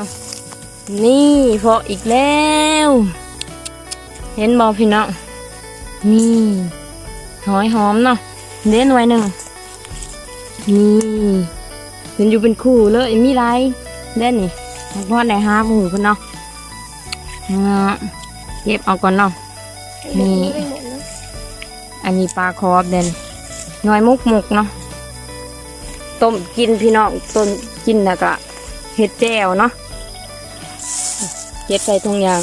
นาะนี่พออีกแล้ว เห็นบอพี่น้องนี่หอยหอมเนาะเด่นไว้หนึ่งนี่เป็นอยู่เป็นคู่เลยมีไรเด่นนี่พ่อได้ห้าหมูเพิ่นเนาะเนาะเก็บเอาก่อนเนาะนี่อันนี้ปลาคอบเด่นน้อยมุกมุกเนาะต้มกินพี่น้องต้มกินแล้วก็เห็ดแจ่วเนาะ เห็ดใส่ทุงยาง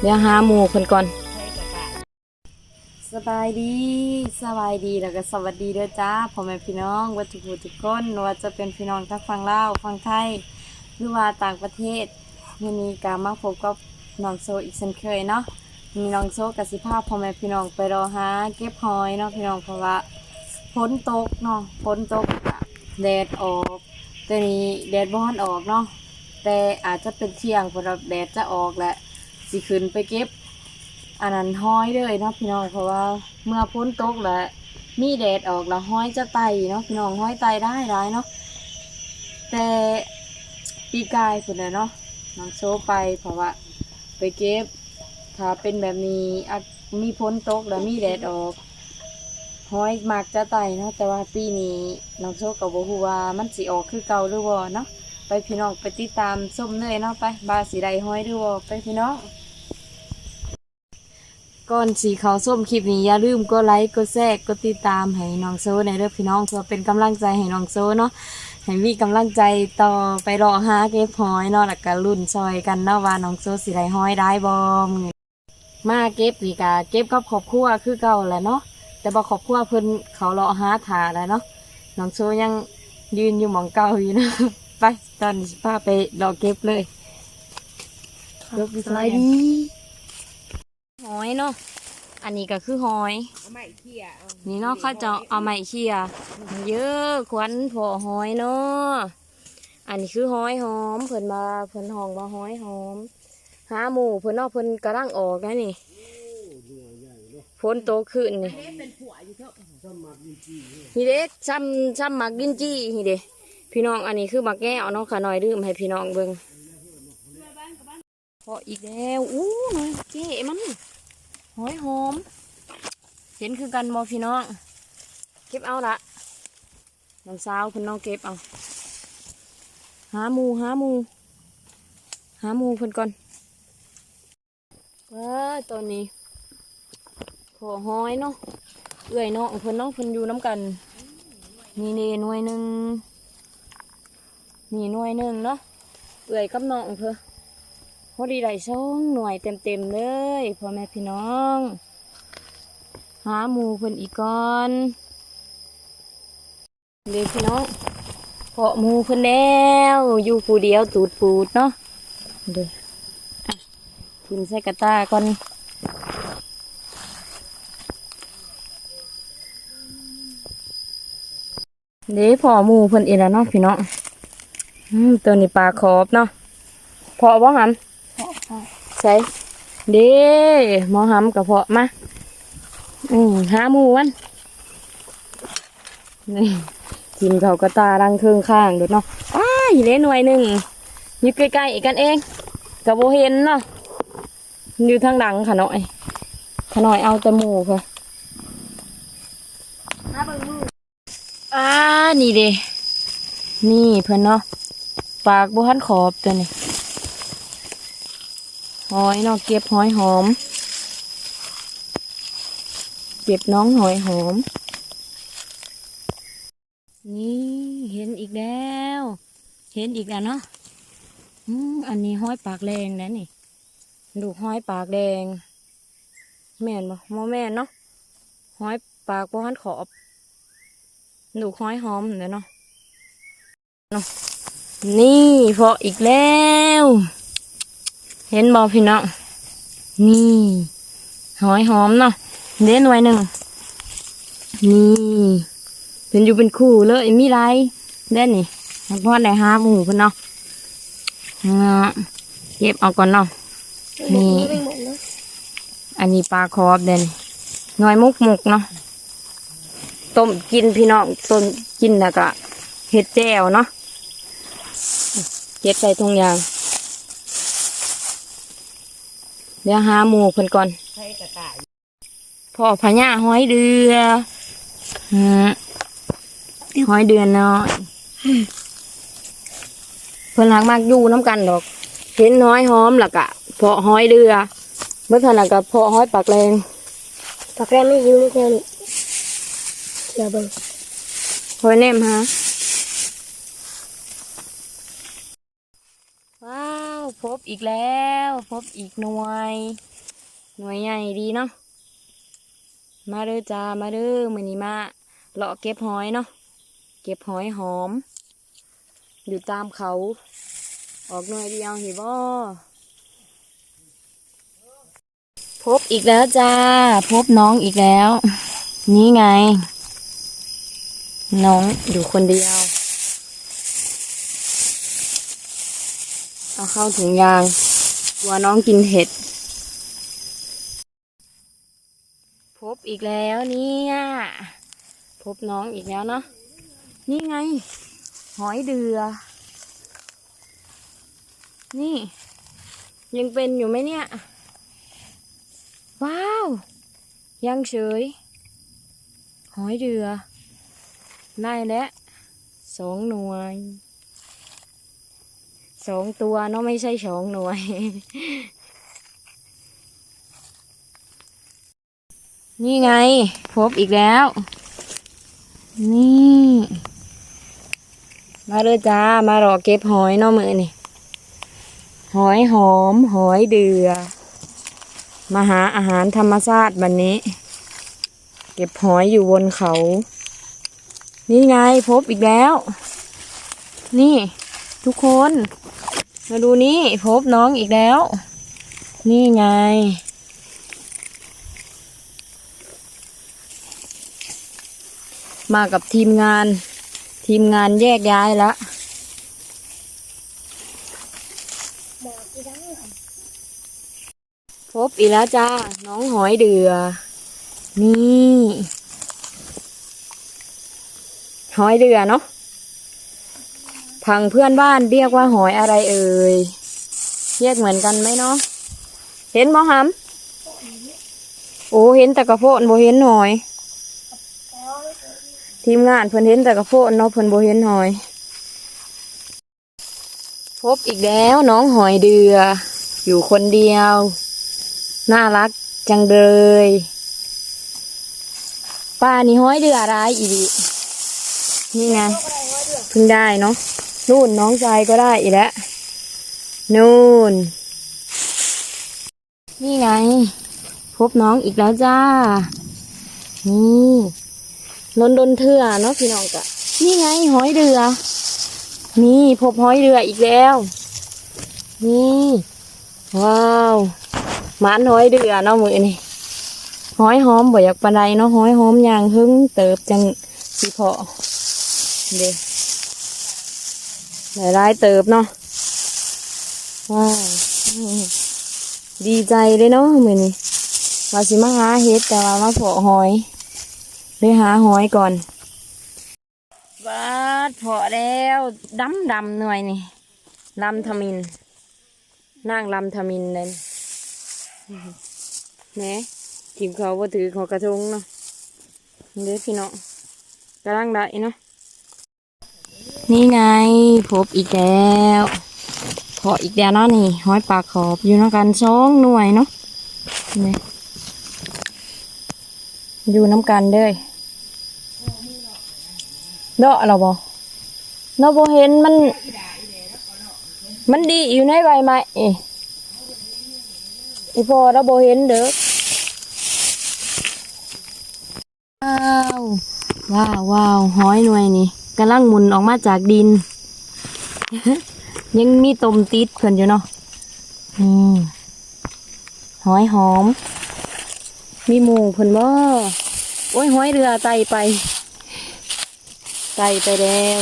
เดี๋ยวหาหมูคนก่อนสบายดีสบายดีแล้วก็สวัสดีด้อจ้าพ่อแม่พี่น้องวัตถุกทุกคนว่าจะเป็นพี่น้องทั้งฝั่งลาวฝั่งไทยหรือว่าต่างประเทศวันนี้กามาพบกับน้องโซอีกเช่นเคยเนาะมีน้องโซกับสิภาพพ่อแม่พี่น้องไปรอหาเก็บหอยเนาะพี่น้องเพราะว่าฝนตกเนาะฝนตกแดดออก แต่นี้แดดบ้อนออกเนาะแต่อาจจะเป็นเที่ยงเพราะแดดจะออกแหละสิขึ้นไปเก็บอันนั้นห้อยเลยเนาะพี่น้องเพราะว่าเมื่อพ้นตกแล้วมีแดดออกแล้วห้อยจะไตเนาะพี่น้องห้อยไตได้ร้ายเนาะแต่ปีกายคนน่ะเนาะน้องโซไปเพราะว่าไปเก็บถ้าเป็นแบบนี้มีพ้นตกแล้วมีแดดออก ห้อยมากจะไตเนาะแต่ว่าปีนี้น้องโซกับโบฮูว่ามันสิออกคือเก่าหรือบ่เนาะไปพี่น้องไปติดตามส้มเนยเนาะไปบาสีใดห้อยหรือบ่ไปพี่น้องก่อนสีขาวส้มคลิปนี้อย่าลืมกดไลค์กดแชร์กดติดตามให้น้องโซ่ในเด้อพี่น้องเพื่อเป็นกำลังใจให้น้องโซ่เนาะให้มีกำลังใจต่อไปรอหาเก็บหอยเนาะแล้วก็รุ่นซอยกันเนาะว่าน้องโซ่สิได้หอยได้บ่มื้อมาเก็บนี่ก็เก็บกับครอบครัวคือเก่าแหละเนาะ แต่บ่ครอบครัวเพิ่นเขารอหาถาแล้วเนาะน้องโซยังยืนอยู่หมองเก่าอยู่นะไปตอนนี้สิพาไปรอเก็บเลยยกสบายดีหอยเนาะอันนี้ก็คือหอย เอาไม้เขี่ยเอานี่เนาะเขาจะเอาไม้เขี่ยเยอะควันพอหอยเนาะอันนี้คือหอยหอมเพิ่นมาเพิ่นห้องว่าหอยหอม หาหมูเพิ่นเนาะเพิ่นกำลังออกนะนี่ ฝนโตขึ้นนี่เอ๊ะเป็นผัวอยู่เถอะนี่เด็ซ้ำซ้ำหมักกินจี้นี่เด็พี่น้องอันนี้คือหมักแก้วเนาะขาน้อยดื่มให้พี่น้องเบิ่งพออีกแล้วอู้หน่อยเจ๊มันหอยหอม เห็นคือกันบ่พี่น้อง เก็บเอาละน้องสาวคุณน้องเก็บเอาหาหมูหาหมูหาหมูเพิ่นก่อนว้าตัวนี้พ อห้อยเนาะเอื่อยเนาะเพิ่นน้องเพิ่นอยู่น้ำกันนี่นี่หน่วยหนึ่งนี่หน่วยหนึ่งเนาะเอื่อยกับน้องเพิ่นพอดีได้ช่องหน่วยเต็มเต็มเลยพ่อแม่พี่น้อง หาหมูเพิ่นอีกก่อนเด็กพี่น้องเพาะหมูเพิ่นแล้วอยู่ผู้เดียวตูดปูดเนาะเด้ออะทิมใส่กระตาก่อน เด้พอหมูเพิ่นเองแล้วเนาะพี่น้องอืมตัวนี้ปลาคอบเนาะพอบ่หำใส่เด้หมอหำกับพอมาอืมหาหมูวันนี่กินเขากระตารังเครื่องข้างเดูเนาะอ้ายเล่นหน่วยหนึ่งอยู่ใกล้ๆกันเองกับโบเห็นเนาะอยู่ทางหลังค่ะหน่อยขน่อยเอาแต่หมูค่ะ มาเบิ่งมือ อ่านี่เด้นี่เพิ่อนเนาะปากบุหันขอบตัวนี้หอยเนาะเก็บหอยหอม เก็บน้องหอยหอม นี่เห็นอีกแล้ว เห็นอีกแล้วเนาะอันนี้ห้อยปากแดงแล้วนี่ ดูห้อยปากแดง แม่นบ่มแม่นเนาะห้อยปากบุหันขอบ ดูห้อยหอมเดี๋ยวเนาะนี่พออีกแล้ว เห็นบอพี่น้องนี่หอยหอมเนาะเด่นไว้หนึ่งนี่เป็นอยู่เป็นคู่เลยมีไรเด่นนี่พ่อได้ห้าหมูเพิ่นเนาะเนาะเก็บเอาก่อนเนาะนี่อันนี้ปลาคอบเด่นน้อยมุกมุกเนาะ ต้มกินพี่น้องต้มกินแล้วก็เห็ดแจ่วเนาะเก็บใส่ถุงยางเดี๋ยวหาหมูเพิ่นก่อนพ่อพญาห้อยเดือห้อยเดือนเน้อยเพิ่นหักมากอยู่น้ำกันดอก เห็นน้อยหอมแล้วก็เพาะห้อยเดือเมื่อทันแล้วก็เพาะห้อยปากแรงปากแรกไม่ยิ้มไม่แค่นี้ เดี๋ยวเบิ่งหอยแนมฮะว้าวพบอีกแล้ว พบอีกหน่วย หน่วยใหญ่ดีเนาะมาเด้อจ้ามาเด้อมื้อนี้มาเลาะเก็บหอยเนาะเก็บหอยหอม อยู่ตามเขา ออกหน่วยเดียวเห็นบ่พบอีกแล้วจ้า พบน้องอีกแล้ว นี่ไง น้องอยู่คนเดียว เอาเข้าถุงยางกลัวน้องกินเห็ด พบอีกแล้วเนี่ยพบน้องอีกแล้วเนาะนี่ไง หอยเดือ นี่ ยังเป็นอยู่ไหมเนี่ย ว้าว ยังเฉย หอยเดือ ได้แล้วสองหน่วยสองตัวเนาะไม่ใช่สองหน่วย นี่ไง พบอีกแล้ว นี่ มาเลยจ้ามารอเก็บหอยเนาะมือนี่หอยหอม หอยเดือ มาหาอาหารธรรมชาติวันนี้ เก็บหอยอยู่บนเขา นี่ไงพบอีกแล้ว นี่ ทุกคน มาดูนี่พบน้องอีกแล้ว นี่ไง มากับทีมงาน ทีมงานแยกย้ายแล้วพบอีกแล้วจ้า น้องหอยเดือ นี่ หอยเดือเนาะพังเพื่อนบ้านเรียกว่าหอยอะไรเอ่ยเรียกเหมือนกันไหมเนาะเห็นบ่ฮัมโอ้เห็นแต่กระโพนโบเห็นหอย ทีมงานเพิ่นเห็นแต่กระโพนเนาะเพิ่นโบเห็นหอย พบอีกแล้วน้องหอยเดือ อยู่คนเดียว น่ารักจังเลยป้านี่หอยเดืออะไรอีดี นี่ไงเพิ่งได้เนาะนู่นน้องชายก็ได้อีกแล้วนู่น นี่ไง พบน้องอีกแล้วจ้า นี่นนดนเถื่อเนาะพี่น้องกะนี่ไงหอยเดือ นี่พบหอยเดืออีกแล้ว นี่ว้าวหมานหอยเดือเนาะมือนี่หอยหอมบ่อยากปานใดเนาะหอยหอมอย่างหึงเติบจังสิเพาะ เด้หลายรายเติบเนาะว้าวดีใจเลยเนาะมือนี่ว่าสิมาหาเฮ็ดแต่ว่ามาเพาะหอยเลยหาหอยก่อนบาดเพาะแล้วดำดำหน่วยนี่ลำทมินนั่งลำทมินเลยแหน่ทีมเขาว่าถือขอกระทงเนาะเด้อพี่น้องกำลังได้เนาะ นี่ไงพบอีกแล้วพออีกแล้วนะนี่ห้อยปลาขอบอยู่น้ำกันสองหน่วยเนาะนี่อยู่น้ำกันเด้อเดาะเราบอเราบอเห็นมัน มันดีอยู่ในใบไม้อีพอเราโบเห็นเด้อว้าวว้าวว้าวหอยหน่วยนี่ กำลังหมุนออกมาจากดิน ยังมีตมติดเพิ่นอยู่เนาะอืมหอยหอม มีหมูเพิ่นบ่โอ้ยหอยเรือไตไปไตไปแล้ว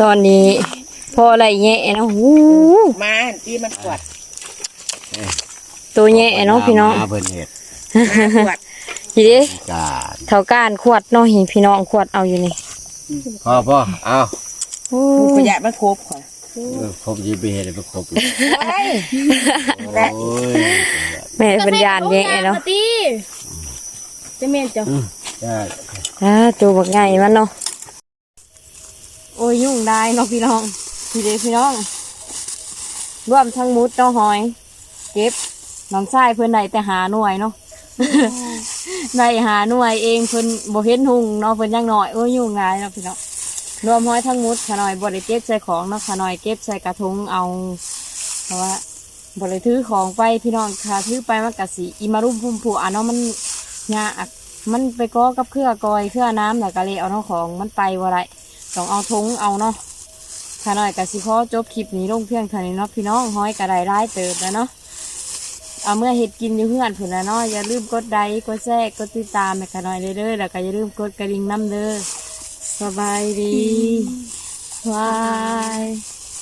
ตอนนี้พออะไรแง่เนาะหูมาที่มันขวดตัวแง่เนาะพี่น้องหาเพิ่นเฮ็ดมาขวด ทีนี้การเท่าก้านขวดเนาะเห็นพี่น้องขวดเอาอยู่นี่พอพอเอาโอ้ลูกขยะมันครบค่ะเออครบยีไปเห็นไปครบอีกโอ้ยโอ้ยแม่เป็นยานแย่เนาะตีจะเมียนจ้ะได้อ่าตัวบักไงมันเนาะโอ้ยยุ่งได้เนาะพี่น้องพี่เด้พี่น้องรวมทั้งมุดเนาะหอย เก็บน้องชายเพิ่นได้แต่หาหน่วยเนาะ ได้หาหน่วยเองเพิ่นบ่เห็นหุงเนาะเพิ่นยังน้อยโอ้ยยุ่ง่ายเนาะพี่น้องรวมห้อยทั้งมุดขาน้อยบ่ได้เก็บใส่ของเนาะขาน้อยเก็บใส่กระทงเอา เพราะว่าบ่ได้ถือของไปพี่น้องค่ะถือไปมันก็สิอีมารุมพุ่มผัวเนาะมันยากมันไปก้อกับเครือกอยเครือน้ำแล้วก็เลยเอาเนาะของมันไปบ่ได้ต้องเอาทงเอาเนาะขาน้อยก็สิขอจบคลิปนี้ลงเพียงเท่านี้เนาะพี่น้องห้อยก็ได้ร้ายเติบแล้วเนาะ เอาเมื่อเห็ดกินอยู่เพื่อนผุนละเนาะอย่าลืมกดไลค์กดแชร์กดติดตามแม่กันหน่อยเด้อๆแล้วก็อย่าลืมกดกระดิ่งน้ำเด้อสบายดีบาย